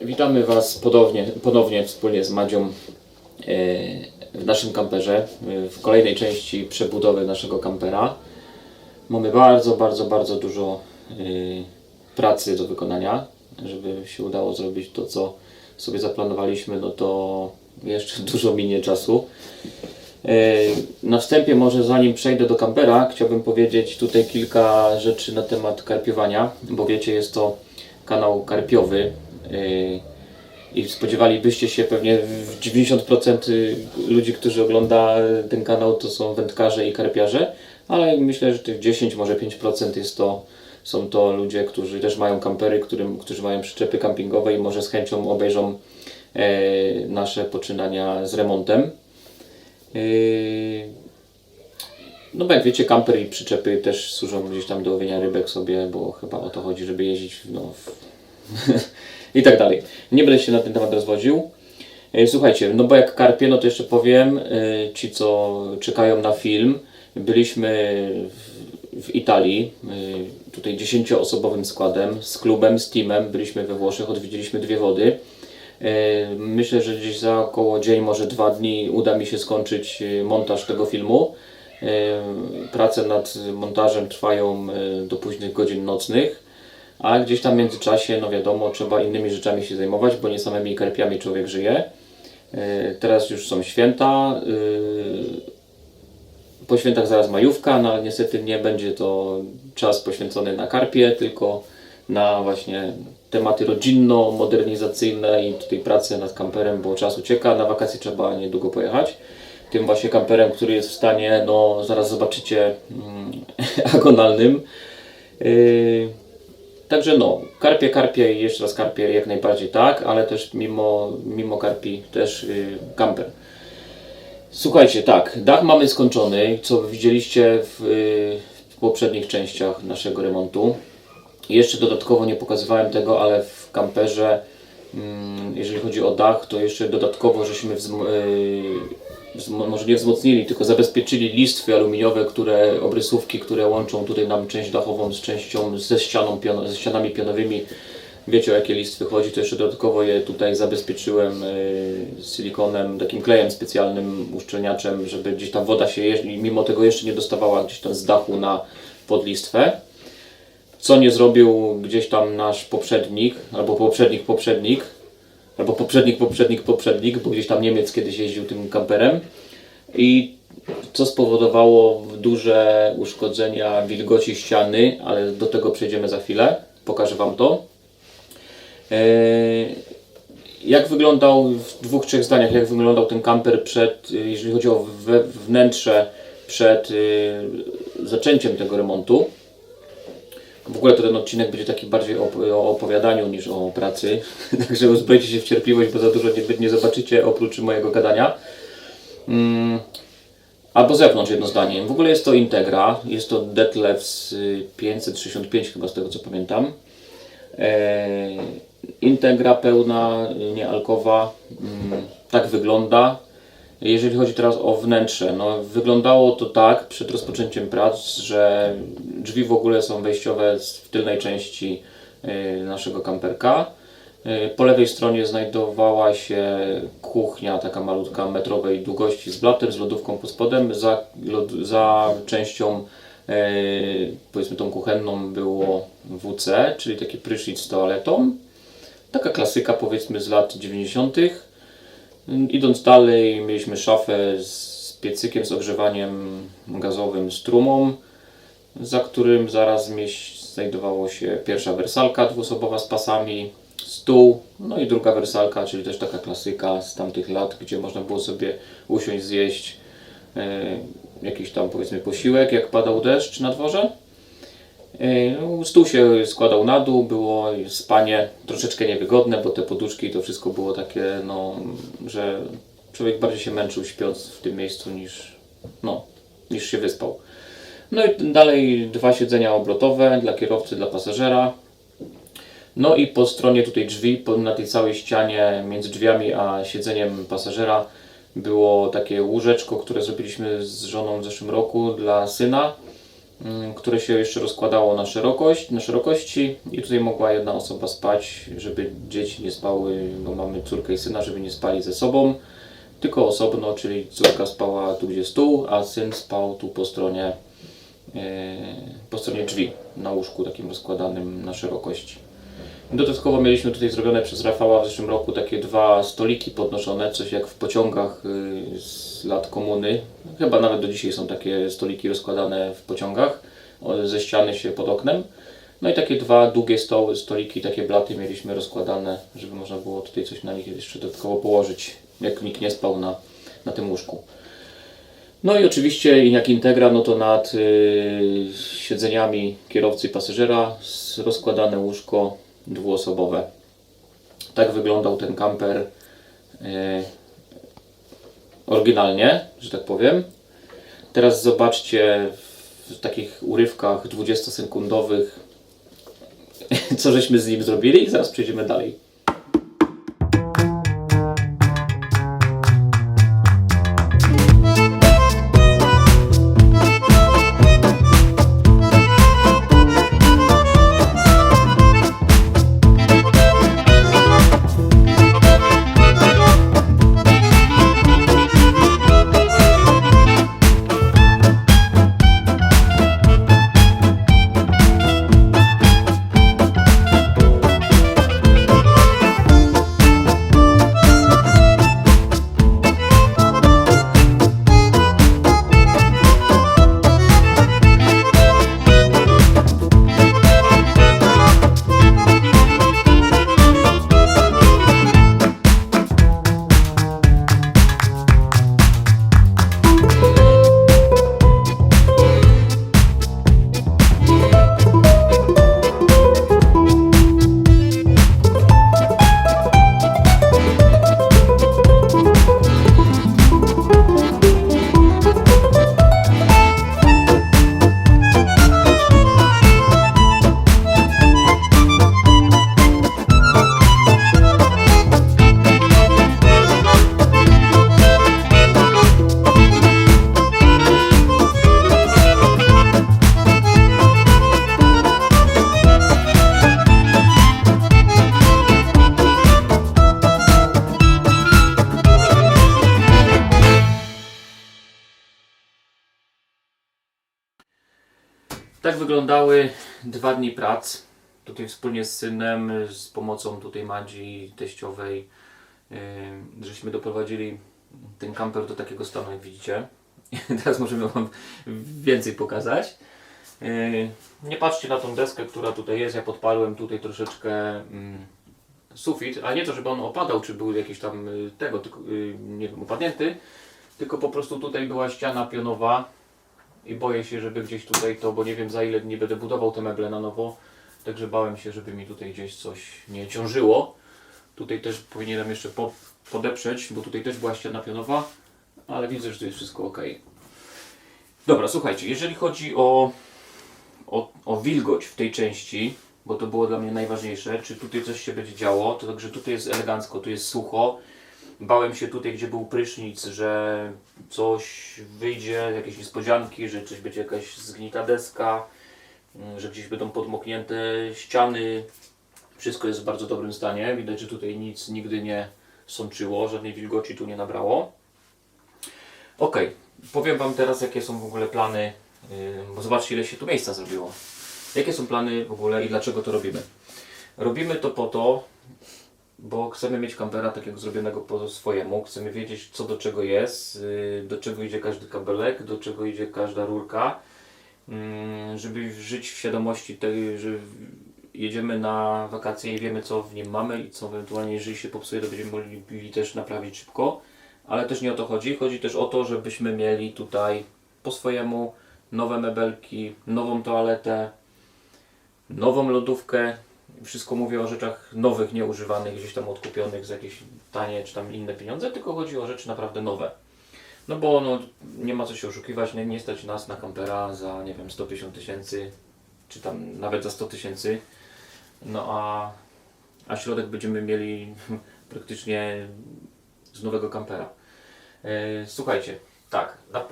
Witamy Was ponownie, ponownie wspólnie z Madzią e, w naszym kamperze, e, w kolejnej części przebudowy naszego kampera. Mamy bardzo, bardzo, bardzo dużo e, pracy do wykonania, żeby się udało zrobić to, co sobie zaplanowaliśmy, no to jeszcze dużo minie czasu. Na wstępie może zanim przejdę do kampera, chciałbym powiedzieć tutaj kilka rzeczy na temat karpiowania, bo wiecie, jest to kanał karpiowy i spodziewalibyście się pewnie w 90% ludzi, którzy ogląda ten kanał to są wędkarze i karpiarze, ale myślę, że tych 10, może 5% jest to, są to ludzie, którzy też mają kampery, którym, którzy mają przyczepy kampingowe i może z chęcią obejrzą e, nasze poczynania z remontem. Yy, no bo jak wiecie, kamper i przyczepy też służą gdzieś tam do łowienia rybek sobie, bo chyba o to chodzi, żeby jeździć no, w... i tak dalej. Nie będę się na ten temat rozwodził. Yy, Słuchajcie, no bo jak karpie, no to jeszcze powiem, yy, ci co czekają na film, byliśmy w, w Italii, yy, tutaj dziesięcioosobowym składem, z klubem, z teamem, byliśmy we Włoszech, odwiedziliśmy dwie wody. E, Myślę, że gdzieś za około dzień, może dwa dni uda mi się skończyć e, montaż tego filmu. E, Prace nad montażem trwają e, do późnych godzin nocnych, a gdzieś tam w międzyczasie, no wiadomo, trzeba innymi rzeczami się zajmować, bo nie samymi karpiami człowiek żyje. E, Teraz już są święta. e, Po świętach zaraz majówka, no ale niestety nie będzie to czas poświęcony na karpie, tylko na właśnie tematy rodzinno-modernizacyjne i tutaj pracę nad kamperem, bo czas ucieka, na wakacje trzeba niedługo pojechać. Tym właśnie kamperem, który jest w stanie, no zaraz zobaczycie, mm, agonalnym. Yy, Także no, karpie, karpie i jeszcze raz karpie jak najbardziej tak, ale też mimo, mimo karpi też yy, kamper. Słuchajcie, tak, dach mamy skończony, co widzieliście w, yy, w poprzednich częściach naszego remontu. Jeszcze dodatkowo nie pokazywałem tego, ale w kamperze, mm, jeżeli chodzi o dach, to jeszcze dodatkowo żeśmy yy, może nie wzmocnili, tylko zabezpieczyli listwy aluminiowe, które, obrysówki, które łączą tutaj nam część dachową z częścią, ze, ścianą ze ścianami pionowymi. Wiecie o jakie listwy chodzi, to jeszcze dodatkowo je tutaj zabezpieczyłem yy, silikonem, takim klejem specjalnym, uszczelniaczem, żeby gdzieś tam woda się, mimo tego jeszcze nie dostawała gdzieś tam z dachu na podlistwę. Co nie zrobił gdzieś tam nasz poprzednik, albo poprzednik poprzednik, albo poprzednik poprzednik poprzednik, bo gdzieś tam Niemiec kiedyś jeździł tym kamperem i co spowodowało duże uszkodzenia wilgoci ściany, ale do tego przejdziemy za chwilę, pokażę Wam to. Eee, jak wyglądał w dwóch, trzech zdaniach, jak wyglądał ten kamper przed, jeżeli chodzi o wnętrze, przed y, zaczęciem tego remontu. W ogóle to ten odcinek będzie taki bardziej o, o opowiadaniu niż o pracy, także uzbrojcie się w cierpliwość, bo za dużo nie, nie zobaczycie oprócz mojego gadania. Mm, albo zewnątrz jedno zdanie. W ogóle jest to Integra, jest to Detlefs y, 565 chyba z tego co pamiętam. E, Integra pełna, y, niealkowa, mm, tak wygląda. Jeżeli chodzi teraz o wnętrze, no wyglądało to tak przed rozpoczęciem prac, że drzwi w ogóle są wejściowe w tylnej części y, naszego kamperka. Y, Po lewej stronie znajdowała się kuchnia, taka malutka metrowej długości z blatem, z lodówką pod spodem. Za, lod, za częścią, y, powiedzmy tą kuchenną było WC, czyli taki prysznic z toaletą. Taka klasyka powiedzmy z lat 90. Idąc dalej, mieliśmy szafę z piecykiem z ogrzewaniem gazowym z trumą, za którym zaraz znajdowało się pierwsza wersalka dwuosobowa z pasami, stół, no i druga wersalka, czyli też taka klasyka z tamtych lat, gdzie można było sobie usiąść, zjeść e, jakiś tam powiedzmy posiłek, jak padał deszcz na dworze. E, Stół się składał na dół, było spanie troszeczkę niewygodne, bo te poduszki i to wszystko było takie, no, że człowiek bardziej się męczył śpiąc w tym miejscu niż, no, niż się wyspał. No i dalej dwa siedzenia obrotowe dla kierowcy, dla pasażera. No i po stronie tutaj drzwi, na tej całej ścianie między drzwiami a siedzeniem pasażera było takie łóżeczko, które zrobiliśmy z żoną w zeszłym roku dla syna. Mm, które się jeszcze rozkładało na szerokość, na szerokości i tutaj mogła jedna osoba spać, żeby dzieci nie spały, bo mamy córkę i syna, żeby nie spali ze sobą, tylko osobno, czyli córka spała tu gdzie stół, a syn spał tu po stronie, e, po stronie drzwi, na łóżku takim rozkładanym na szerokości. Dodatkowo mieliśmy tutaj zrobione przez Rafała w zeszłym roku takie dwa stoliki podnoszone, coś jak w pociągach y, z lat komuny. Chyba nawet do dzisiaj są takie stoliki rozkładane w pociągach ze ściany się pod oknem. No i takie dwa długie stoły, stoliki, takie blaty mieliśmy rozkładane, żeby można było tutaj coś na nich jeszcze dodatkowo położyć, jak nikt nie spał na, na tym łóżku. No i oczywiście jak integra, no to nad y, siedzeniami kierowcy i pasażera rozkładane łóżko dwuosobowe. Tak wyglądał ten kamper y, oryginalnie, że tak powiem. Teraz zobaczcie w takich urywkach 20-sekundowych, co żeśmy z nim zrobili i zaraz przejdziemy dalej. Wyglądały dwa dni prac. Tutaj wspólnie z synem, z pomocą tutaj Madzi teściowej, yy, żeśmy doprowadzili ten kamper do takiego stanu, jak widzicie. Teraz możemy Wam więcej pokazać. Yy, Nie patrzcie na tą deskę, która tutaj jest. Ja podpaliłem tutaj troszeczkę mm, sufit, ale nie to, żeby on opadał, czy był jakiś tam y, tego, y, nie wiem, upadnięty, tylko po prostu tutaj była ściana pionowa, i boję się, żeby gdzieś tutaj to, bo nie wiem za ile nie będę budował te meble na nowo, także bałem się, żeby mi tutaj gdzieś coś nie ciążyło. Tutaj też powinienem jeszcze po, podeprzeć, bo tutaj też była ściana pionowa, ale widzę, że tu jest wszystko ok. Dobra, słuchajcie, jeżeli chodzi o, o, o wilgoć w tej części, bo to było dla mnie najważniejsze, czy tutaj coś się będzie działo, to także tutaj jest elegancko, tu jest sucho, Bałem się tutaj, gdzie był prysznic, że coś wyjdzie, jakieś niespodzianki, że coś będzie jakaś zgnita deska, mm, że gdzieś będą podmoknięte ściany. Wszystko jest w bardzo dobrym stanie. Widać, że tutaj nic nigdy nie sączyło, żadnej wilgoci tu nie nabrało. Ok, powiem Wam teraz, jakie są w ogóle plany, yy, bo zobaczcie, ile się tu miejsca zrobiło. Jakie są plany w ogóle i dlaczego to robimy? Robimy to po to, bo chcemy mieć kampera takiego zrobionego po swojemu, chcemy wiedzieć co do czego jest, y, do czego idzie każdy kabelek, do czego idzie każda rurka, mm, żeby żyć w świadomości tej, że jedziemy na wakacje i wiemy co w nim mamy i co ewentualnie jeżeli się popsuje to będziemy mogli też naprawić szybko, ale też nie o to chodzi, chodzi też o to, żebyśmy mieli tutaj po swojemu nowe mebelki, nową toaletę, nową lodówkę, wszystko mówię o rzeczach nowych, nieużywanych, gdzieś tam odkupionych za jakieś tanie czy tam inne pieniądze, tylko chodzi o rzeczy naprawdę nowe. No bo no, nie ma co się oszukiwać, nie, nie stać nas na kampera za nie wiem 150 tysięcy, czy tam nawet za 100 tysięcy. No a, a środek będziemy mieli praktycznie z nowego kampera. E, słuchajcie, tak, na, e,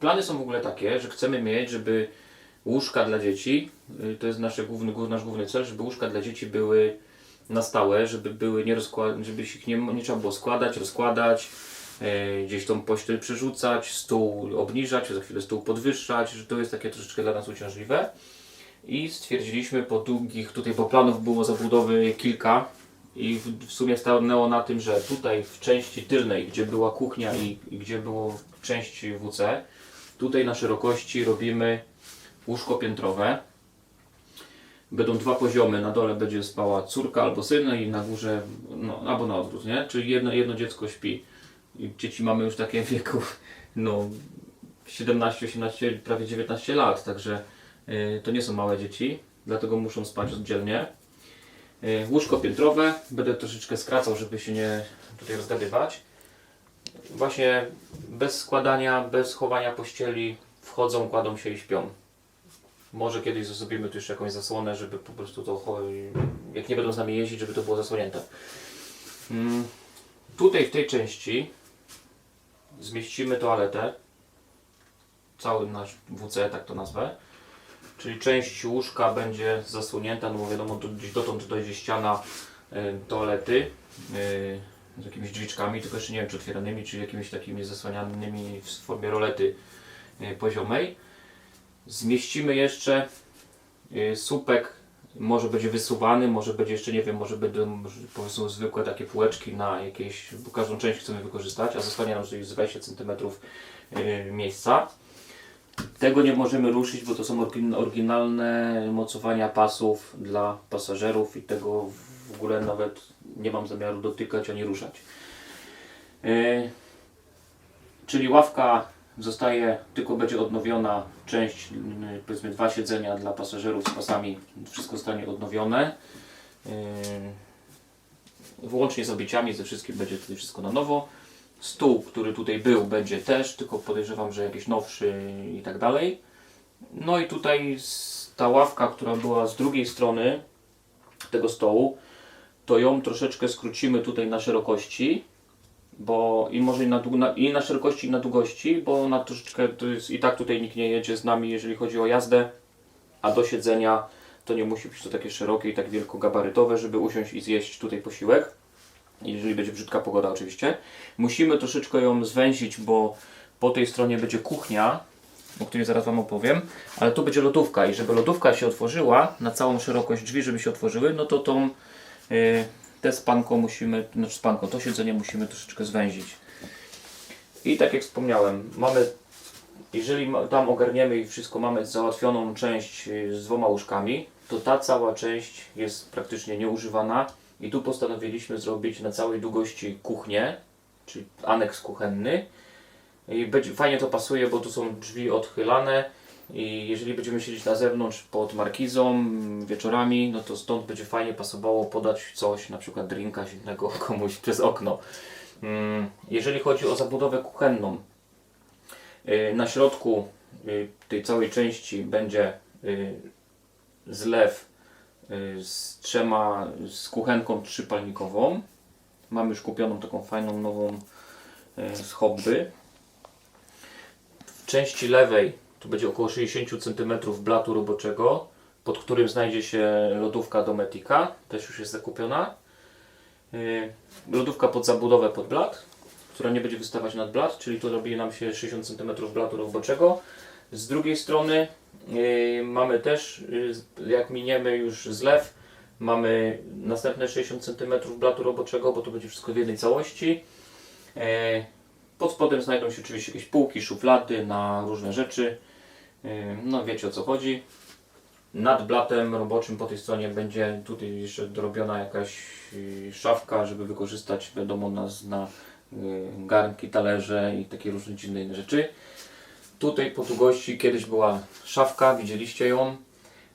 plany są w ogóle takie, że chcemy mieć, żeby łóżka dla dzieci, y, to jest nasze główny, głó- nasz główny cel, żeby łóżka dla dzieci były na stałe, żeby były nie żeby ich nie, nie trzeba było składać, rozkładać, e, gdzieś tą pościel przerzucać, stół obniżać, za chwilę stół podwyższać, że to jest takie troszeczkę dla nas uciążliwe. I stwierdziliśmy po długich, tutaj bo planów było zabudowy kilka i w, w sumie stanęło na tym, że tutaj w części tylnej, gdzie była kuchnia i, i gdzie było część WC, tutaj na szerokości robimy łóżko piętrowe. Będą dwa poziomy, na dole będzie spała córka albo syn i na górze, no, albo na odwrót, nie? Czyli jedno, jedno dziecko śpi. I dzieci mamy już takie wieku, no 17, 18, prawie 19 lat, także y, to nie są małe dzieci, dlatego muszą spać oddzielnie. Y, łóżko piętrowe, będę troszeczkę skracał, żeby się nie tutaj rozgadywać. Właśnie bez składania, bez chowania pościeli wchodzą, kładą się i śpią. Może kiedyś zrobimy tu jeszcze jakąś zasłonę, żeby po prostu to, jak nie będą z nami jeździć, żeby to było zasłonięte. Mm, Tutaj w tej części zmieścimy toaletę. Cały nasz WC, tak to nazwę. Czyli część łóżka będzie zasłonięta, no bo wiadomo, tu gdzieś dotąd dojdzie ściana y, toalety y, z jakimiś drzwiczkami, tylko jeszcze nie wiem czy otwieranymi, czy jakimiś takimi zasłanianymi w formie rolety y, poziomej. Zmieścimy jeszcze y, słupek, może będzie wysuwany, może będzie jeszcze nie wiem, może będą może powiedzmy zwykłe takie półeczki na jakieś, bo każdą część chcemy wykorzystać, a zostanie nam z 20 cm y, miejsca. Tego nie możemy ruszyć, bo to są orygin- oryginalne mocowania pasów dla pasażerów i tego w ogóle nawet nie mam zamiaru dotykać ani ruszać. Yy, czyli ławka zostaje, tylko będzie odnowiona część, yy, powiedzmy dwa siedzenia dla pasażerów z pasami, wszystko zostanie odnowione. Yy, włącznie z obieciami, ze wszystkim będzie tutaj wszystko na nowo. Stół, który tutaj był, będzie też, tylko podejrzewam, że jakiś nowszy i tak dalej. No i tutaj ta ławka, która była z drugiej strony tego stołu, to ją troszeczkę skrócimy tutaj na szerokości, bo i może i na, na, i na szerokości i na długości, bo na troszeczkę to jest, i tak tutaj nikt nie jedzie z nami, jeżeli chodzi o jazdę, a do siedzenia to nie musi być to takie szerokie i tak wielkogabarytowe, żeby usiąść i zjeść tutaj posiłek jeżeli będzie brzydka pogoda oczywiście. Musimy troszeczkę ją zwęzić, bo po tej stronie będzie kuchnia, o której zaraz Wam opowiem, ale tu będzie lodówka i żeby lodówka się otworzyła na całą szerokość drzwi, żeby się otworzyły, no to tą y, tę spanką musimy, znaczy spanką, to siedzenie musimy troszeczkę zwęzić. I tak jak wspomniałem, mamy, jeżeli tam ogarniemy i wszystko mamy załatwioną część y, z dwoma łóżkami, to ta cała część jest praktycznie nieużywana i tu postanowiliśmy zrobić na całej długości kuchnię, czyli aneks kuchenny. I będzie, fajnie to pasuje, bo tu są drzwi odchylane i jeżeli będziemy siedzieć na zewnątrz pod markizą wieczorami, no to stąd będzie fajnie pasowało podać coś, na przykład drinka zimnego komuś przez okno. Mm, Jeżeli chodzi o zabudowę kuchenną, y, na środku y, tej całej części będzie y, zlew z trzema, z kuchenką trzypalnikową. Mamy już kupioną taką fajną nową z hobby. W części lewej tu będzie około 60 cm blatu roboczego, pod którym znajdzie się lodówka Dometica, też już jest zakupiona. Y, Lodówka pod zabudowę pod blat, która nie będzie wystawać nad blat, czyli tu robi nam się 60 cm blatu roboczego. Z drugiej strony yy, mamy też, yy, jak miniemy już zlew, mamy następne 60 cm blatu roboczego, bo to będzie wszystko w jednej całości. Pod spodem znajdą się oczywiście jakieś półki, szuflady na różne rzeczy. Yy, no wiecie o co chodzi. Nad blatem roboczym po tej stronie będzie tutaj jeszcze dorobiona jakaś yy, szafka, żeby wykorzystać wiadomo nas na yy, garnki, talerze i takie różne dziwne inne rzeczy. Tutaj po długości kiedyś była szafka, widzieliście ją.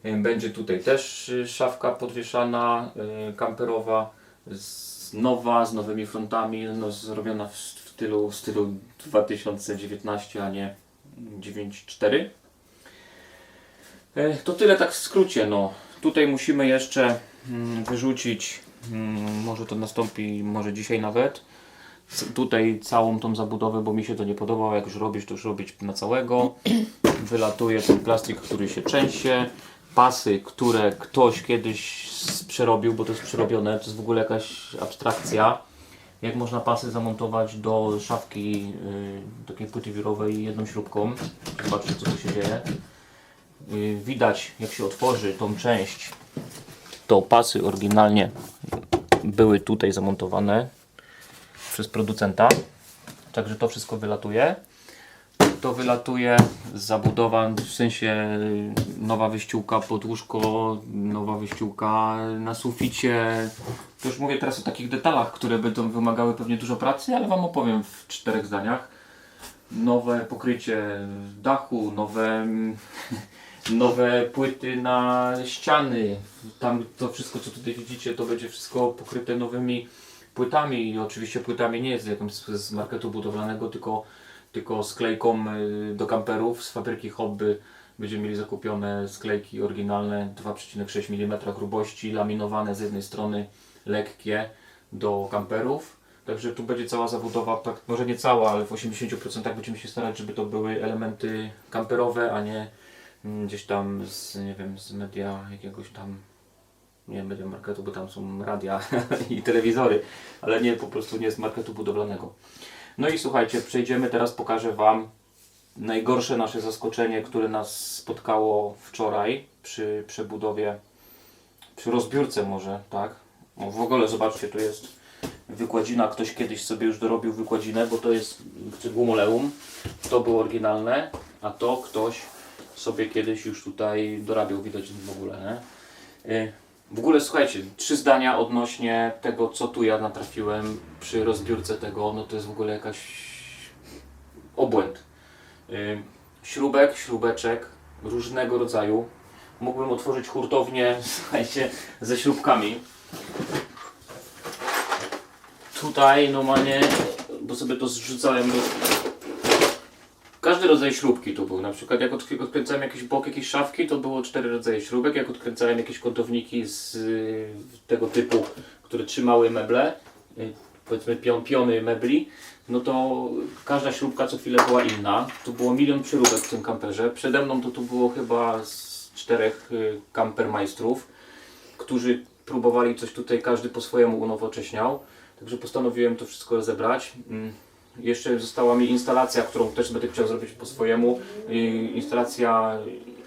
Będzie tutaj też szafka podwieszana, kamperowa, nowa, z nowymi frontami, no, zrobiona w, stylu, w stylu 2019, a nie 9.4. Y, To tyle tak w skrócie. No. Tutaj musimy jeszcze mm, wyrzucić, mm, może to nastąpi, może dzisiaj nawet, tutaj całą tą zabudowę, bo mi się to nie podobało. Jak już robisz, to już robić na całego. Wylatuje ten plastik, który się trzęsie. Pasy, które ktoś kiedyś przerobił, bo to jest przerobione, to jest w ogóle jakaś abstrakcja. Jak można pasy zamontować do szafki y, takiej płyty wirowej jedną śrubką. Zobaczcie co tu się dzieje. Y, widać jak się otworzy tą część, to pasy oryginalnie były tutaj zamontowane przez producenta. Także to wszystko wylatuje. To wylatuje zabudowa, w sensie nowa wyściółka pod łóżko, nowa wyściółka na suficie. To już mówię teraz o takich detalach, które będą wymagały pewnie dużo pracy, ale Wam opowiem w czterech zdaniach. Nowe pokrycie dachu, nowe, nowe płyty na ściany. Tam to wszystko, co tutaj widzicie, to będzie wszystko pokryte nowymi płytami i oczywiście płytami nie jest jakimś z, marketu budowlanego, tylko, tylko sklejką y, do kamperów z fabryki Hobby. Będziemy mieli zakupione sklejki oryginalne 2,6 mm grubości, laminowane z jednej strony, lekkie do kamperów. Także tu będzie cała zabudowa, tak, może nie cała, ale w 80% będziemy się starać, żeby to były elementy kamperowe, a nie gdzieś tam z, nie wiem, z media jakiegoś tam nie media marketu, bo tam są radia i telewizory, ale nie, po prostu nie z marketu budowlanego. No i słuchajcie, przejdziemy teraz, pokażę Wam najgorsze nasze zaskoczenie, które nas spotkało wczoraj przy przebudowie, przy rozbiórce może, tak? W ogóle zobaczcie, tu jest wykładzina, ktoś kiedyś sobie już dorobił wykładzinę, bo to jest cygłomoleum, to było oryginalne, a to ktoś sobie kiedyś już tutaj dorabiał, widać w ogóle, nie? Y, W ogóle słuchajcie, trzy zdania odnośnie tego, co tu ja natrafiłem przy rozbiórce tego, no to jest w ogóle jakaś obłęd. Y, Śrubek, śrubeczek różnego rodzaju. Mógłbym otworzyć hurtownię, słuchajcie, ze śrubkami. Tutaj normalnie, bo sobie to zrzucałem do... Każdy rodzaj śrubki tu był. Na przykład jak odk- odkręcałem jakiś bok jakiejś szafki, to było cztery rodzaje śrubek. Jak odkręcałem jakieś kątowniki z y, tego typu, które trzymały meble, y, powiedzmy pion, piony mebli, no to każda śrubka co chwilę była inna. Tu było milion przyróbek w tym kamperze. Przede mną to tu było chyba z czterech y, kampermajstrów, którzy próbowali coś tutaj każdy po swojemu unowocześniał. Także postanowiłem to wszystko rozebrać. Jeszcze została mi instalacja, którą też będę chciał zrobić po swojemu. Instalacja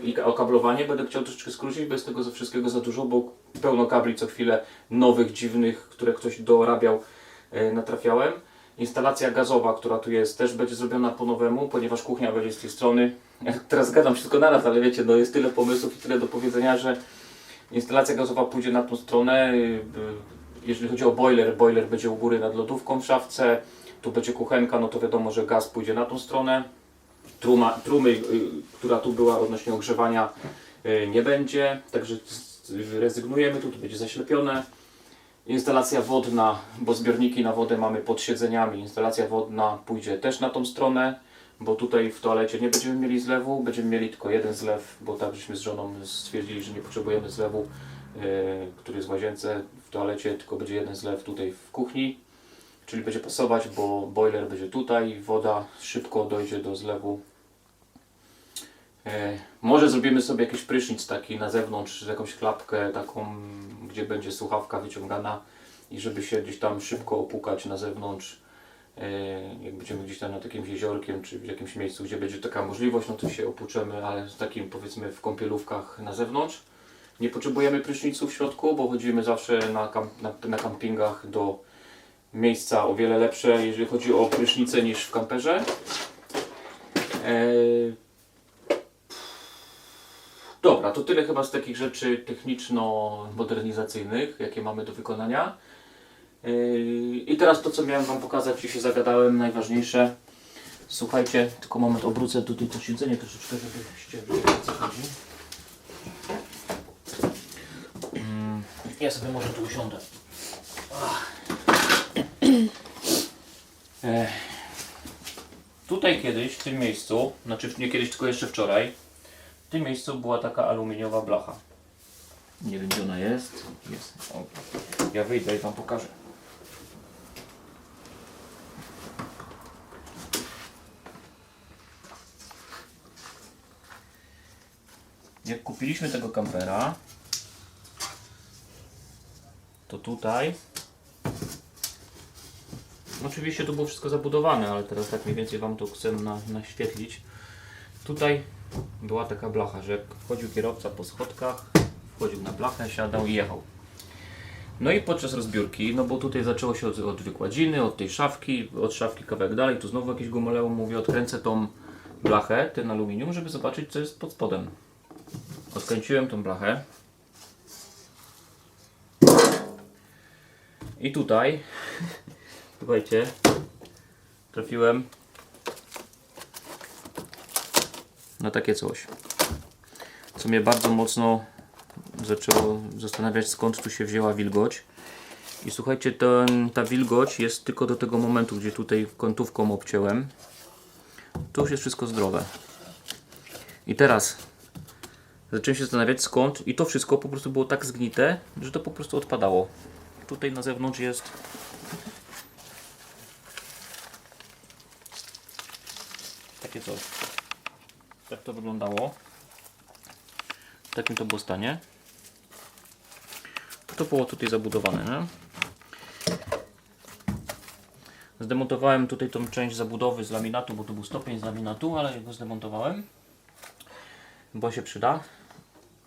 i okablowanie będę chciał troszeczkę skrócić, bez tego za wszystkiego za dużo, bo pełno kabli co chwilę nowych, dziwnych, które ktoś dorabiał, y, natrafiałem. Instalacja gazowa, która tu jest, też będzie zrobiona po nowemu, ponieważ kuchnia będzie z tej strony. Ja teraz gadam wszystko naraz, ale wiecie, no jest tyle pomysłów i tyle do powiedzenia, że instalacja gazowa pójdzie na tą stronę. y, Jeżeli chodzi o boiler, boiler będzie u góry nad lodówką w szafce. Tu będzie kuchenka, no to wiadomo, że gaz pójdzie na tą stronę. Truma, trumy, y, która tu była odnośnie ogrzewania, y, nie będzie, także rezygnujemy, tu, tu będzie zaślepione. Instalacja wodna, bo zbiorniki na wodę mamy pod siedzeniami. Instalacja wodna pójdzie też na tą stronę, bo tutaj w toalecie nie będziemy mieli zlewu, będziemy mieli tylko jeden zlew, bo tak żeśmy z żoną stwierdzili, że nie potrzebujemy zlewu, yy, który jest w łazience, w toalecie, tylko będzie jeden zlew tutaj w kuchni. Czyli będzie pasować, bo boiler będzie tutaj, woda szybko dojdzie do zlewu. E, może zrobimy sobie jakiś prysznic taki na zewnątrz, jakąś klapkę taką, gdzie będzie słuchawka wyciągana i żeby się gdzieś tam szybko opukać na zewnątrz. E, jak będziemy gdzieś tam nad jakimś jeziorkiem, czy w jakimś miejscu, gdzie będzie taka możliwość, no to się opuczemy, ale z takim powiedzmy w kąpielówkach na zewnątrz. Nie potrzebujemy prysznicu w środku, bo chodzimy zawsze na, kamp- na, na campingach do miejsca o wiele lepsze, jeżeli chodzi o prysznice niż w kamperze. Eee, Dobra, to tyle chyba z takich rzeczy techniczno-modernizacyjnych, jakie mamy do wykonania. Eee, I teraz to, co miałem Wam pokazać i się zagadałem, najważniejsze. Słuchajcie, tylko moment, obrócę tutaj to siedzenie troszeczkę, żebyście wiedzieli co chodzi. Mm, Ja sobie może tu usiądę. E, tutaj kiedyś, w tym miejscu, znaczy nie kiedyś, tylko jeszcze wczoraj, w tym miejscu była taka aluminiowa blacha. Nie wiem gdzie ona jest. Jest. O, ja wyjdę i Wam pokażę. Jak kupiliśmy tego kampera, to tutaj Oczywiście to było wszystko zabudowane, ale teraz tak mniej więcej Wam to chcę na, naświetlić. Tutaj była taka blacha, że wchodził kierowca po schodkach, wchodził na blachę, siadał i jechał. No i podczas rozbiórki, no bo tutaj zaczęło się od, od wykładziny, od tej szafki, od szafki kawałek dalej, tu znowu jakieś gumoleo, mówię, odkręcę tą blachę, ten aluminium, żeby zobaczyć co jest pod spodem. Odkręciłem tą blachę. I tutaj, słuchajcie, trafiłem na takie coś, co mnie bardzo mocno zaczęło zastanawiać skąd tu się wzięła wilgoć. I słuchajcie, ten, ta wilgoć jest tylko do tego momentu, gdzie tutaj kątówką obcięłem. Tu już jest wszystko zdrowe. I teraz zacząłem się zastanawiać skąd i to wszystko po prostu było tak zgnite, że to po prostu odpadało. Tutaj na zewnątrz jest takie coś. Tak to wyglądało. W takim to było stanie. To było tutaj zabudowane, nie? Zdemontowałem tutaj tą część zabudowy z laminatu, bo to był stopień z laminatu, ale go zdemontowałem, bo się przyda.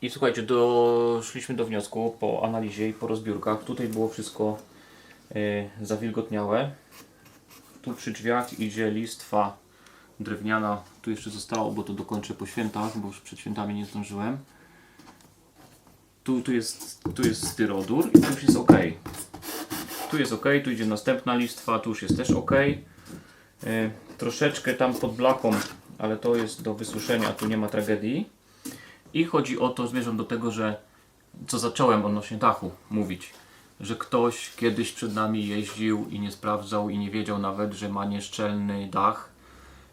I słuchajcie, doszliśmy do wniosku po analizie i po rozbiórkach. Tutaj było wszystko y, zawilgotniałe. Tu przy drzwiach idzie listwa drewniana. Tu jeszcze zostało, bo to dokończę po świętach, bo już przed świętami nie zdążyłem. Tu, tu, jest, tu jest styrodur i tu już jest ok. Tu jest ok, tu idzie następna listwa, tu już jest też ok. Y, troszeczkę tam pod blaką, ale to jest do wysuszenia, tu nie ma tragedii. I chodzi o to, zmierzam do tego, że co zacząłem odnośnie dachu mówić, że ktoś kiedyś przed nami jeździł i nie sprawdzał i nie wiedział nawet, że ma nieszczelny dach.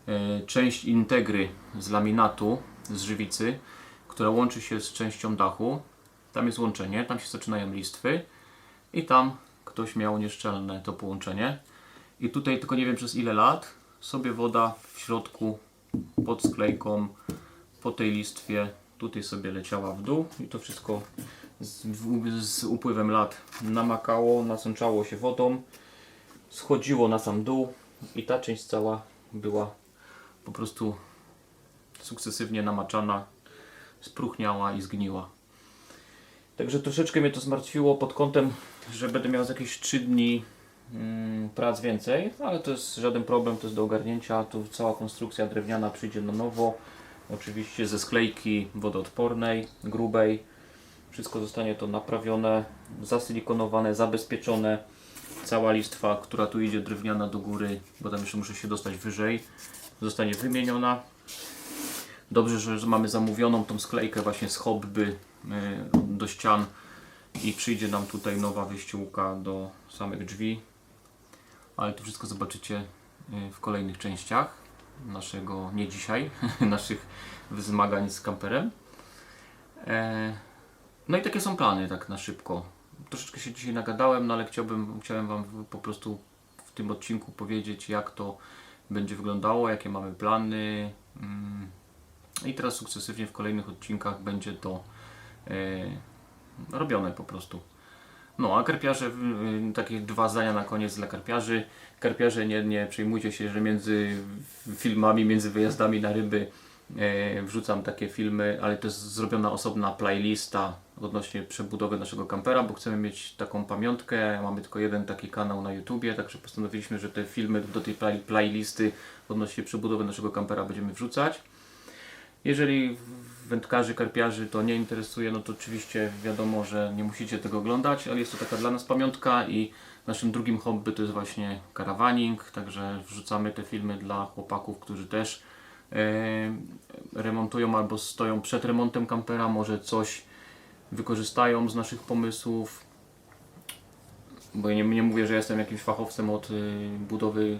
E, Część integry z laminatu, z żywicy, która łączy się z częścią dachu. Tam jest łączenie, tam się zaczynają listwy i tam ktoś miał nieszczelne to połączenie. I tutaj tylko nie wiem przez ile lat sobie woda w środku pod sklejką po tej listwie tutaj sobie leciała w dół i to wszystko z, z upływem lat namakało, nasączało się wodą, schodziło na sam dół i ta część cała była po prostu sukcesywnie namaczana, spruchniała i zgniła. Także troszeczkę mnie to zmartwiło pod kątem, że będę miał jakieś 3 dni mm, prac więcej, ale to jest żaden problem, to jest do ogarnięcia. Tu cała konstrukcja drewniana przyjdzie na nowo. Oczywiście ze sklejki wodoodpornej, grubej. Wszystko zostanie to naprawione, zasylikonowane, zabezpieczone. Cała listwa, która tu idzie drewniana do góry, bo tam jeszcze muszę się dostać wyżej, zostanie wymieniona. Dobrze, że mamy zamówioną tą sklejkę właśnie z hobby y, do ścian i przyjdzie nam tutaj nowa wyściółka do samych drzwi. Ale to wszystko zobaczycie y, w kolejnych częściach naszego, nie dzisiaj, naszych zmagań z kamperem. E, no i takie są plany, tak na szybko. Troszeczkę się dzisiaj nagadałem, no ale chciałbym, chciałem Wam po prostu w tym odcinku powiedzieć, jak to będzie wyglądało, jakie mamy plany. Mm, I teraz sukcesywnie w kolejnych odcinkach będzie to e, robione po prostu. No, a karpiarze, takie dwa zdania na koniec dla karpiarzy. Karpiarze, nie, nie przejmujcie się, że między filmami, między wyjazdami na ryby wrzucam takie filmy, ale to jest zrobiona osobna playlista odnośnie przebudowy naszego kampera, bo chcemy mieć taką pamiątkę. Mamy tylko jeden taki kanał na YouTubie, także postanowiliśmy, że te filmy do tej play, playlisty odnośnie przebudowy naszego kampera będziemy wrzucać. Jeżeli wędkarzy, karpiarzy to nie interesuje, no to oczywiście wiadomo, że nie musicie tego oglądać, ale jest to taka dla nas pamiątka i naszym drugim hobby to jest właśnie karawaning, także wrzucamy te filmy dla chłopaków, którzy też e, remontują albo stoją przed remontem kampera, może coś wykorzystają z naszych pomysłów. Bo ja nie, nie mówię, że jestem jakimś fachowcem od y, budowy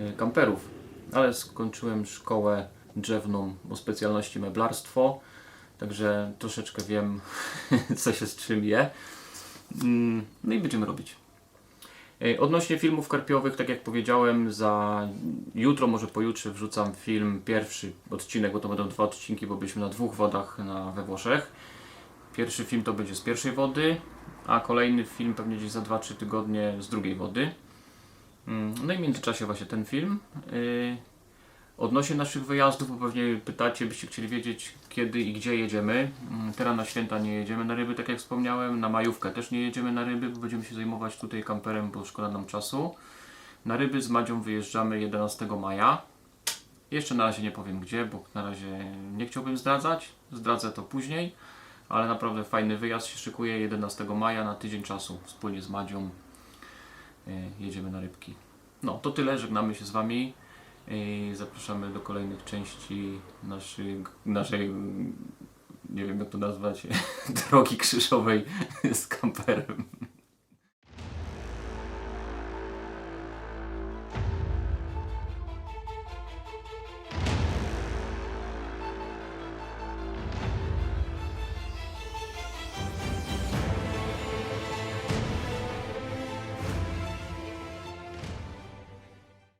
y, kamperów, ale skończyłem szkołę drzewną o specjalności meblarstwo, także troszeczkę wiem, co się z czym je. Mm, No i będziemy robić. E, Odnośnie filmów karpiowych, tak jak powiedziałem, za jutro, może pojutrze wrzucam film, pierwszy odcinek, bo to będą dwa odcinki, bo byliśmy na dwóch wodach na, we Włoszech. Pierwszy film to będzie z pierwszej wody, a kolejny film pewnie gdzieś za 2-3 tygodnie z drugiej wody. Mm, No i w międzyczasie właśnie ten film. Odnośnie naszych wyjazdów, bo pewnie pytacie, byście chcieli wiedzieć kiedy i gdzie jedziemy. Mm, Teraz na święta nie jedziemy na ryby, tak jak wspomniałem. Na majówkę też nie jedziemy na ryby, bo będziemy się zajmować tutaj kamperem, bo szkoda nam czasu. Na ryby z Madzią wyjeżdżamy 11 maja. Jeszcze na razie nie powiem gdzie, bo na razie nie chciałbym zdradzać. Zdradzę to później. Ale naprawdę fajny wyjazd się szykuje 11 maja na tydzień czasu. Wspólnie z Madzią yy, jedziemy na rybki. No, to tyle. Żegnamy się z Wami. I zapraszamy do kolejnych części naszej, naszej nie wiem jak to nazwać, drogi krzyżowej z kamperem.